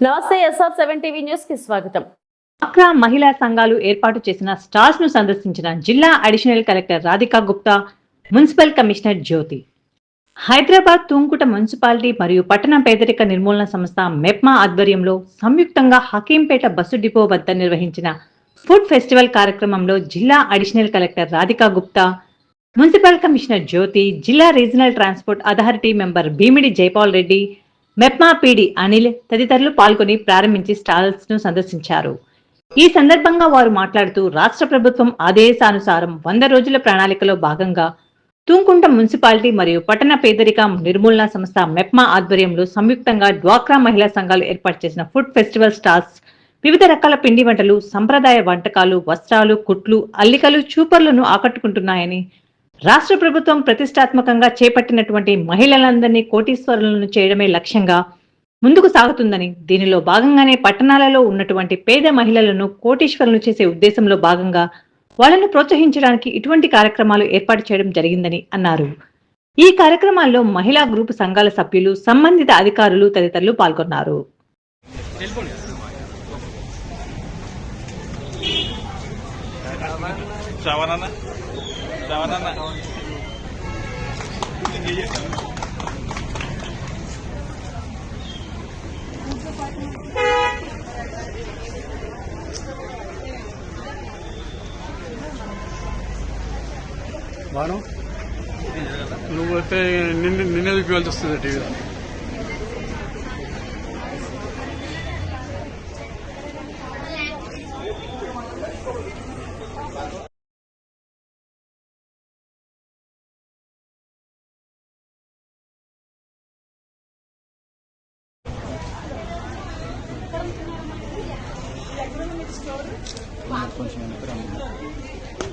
నమస్తే SR seven TV న్యూస్కి స్వాగతం. అక్రా మహిళా సంఘాలు ఏర్పాటు చేసిన స్టాల్స్ను సందర్శించిన జిల్లా additional collector Radhika Gupta municipal commissioner Jyothi. Hyderabad Thumkunta municipality మరియు పట్టణ పేదరిక నిర్మూలన సంస్థ మెప్మా ఆధ్వర్యంలో సంయుక్తంగా హకీంపేట బస్సు డిపో వద్ద నిర్వహించిన ఫుడ్ ఫెస్టివల్ కార్యక్రమంలో జిల్లా additional collector Radhika Gupta municipal commissioner Jyothi జిల్లా regional transport authority member Bhimidi Jaipal Reddy MEPMA PD Anil తదితరులు పాల్గొని ప్రారంభించి స్టాల్స్ను సందర్శించారు. ఈ సందర్భంగా వారు మాట్లాడుతూ రాష్ట్ర ప్రభుత్వం ఆదేశానుసారం వంద రోజుల ప్రణాళికలో భాగంగా తూంకుంట మున్సిపాలిటీ మరియు పట్టణ పేదరిక నిర్మూలన సంస్థ మెప్మా ఆధ్వర్యంలో సంయుక్తంగా డ్వాక్రా మహిళా సంఘాలు ఏర్పాటు చేసిన ఫుడ్ ఫెస్టివల్ స్టాల్స్ వివిధ రకాల పిండి వంటలు సంప్రదాయ వంటకాలు వస్త్రాలు కుట్లు అల్లికలు చూపర్లను ఆకట్టుకుంటున్నాయని రాష్ట్ర ప్రభుత్వం ప్రతిష్టాత్మకంగా చేపట్టినటువంటి మహిళలందరినీ కోటీశ్వరులను చేయడమే లక్ష్యంగా ముందుకు సాగుతుందని దీనిలో భాగంగానే పట్టణాలలో ఉన్నటువంటి పేద మహిళలను కోటీశ్వరులను చేసే ఉద్దేశంలో భాగంగా వాళ్ళను ప్రోత్సహించడానికి ఇటువంటి కార్యక్రమాలు ఏర్పాటు చేయడం జరిగిందని అన్నారు. ఈ కార్యక్రమాల్లో మహిళా గ్రూపు సంఘాల సభ్యులు సంబంధిత అధికారులు తదితరులు పాల్గొన్నారు. శ్రవణన్న శ్రవణన్న బాను? నువ్వు అయితే నిన్న నిన్నే చూపించాల్సి వస్తుంది టీవీలో. కొంచెం వెనక్కి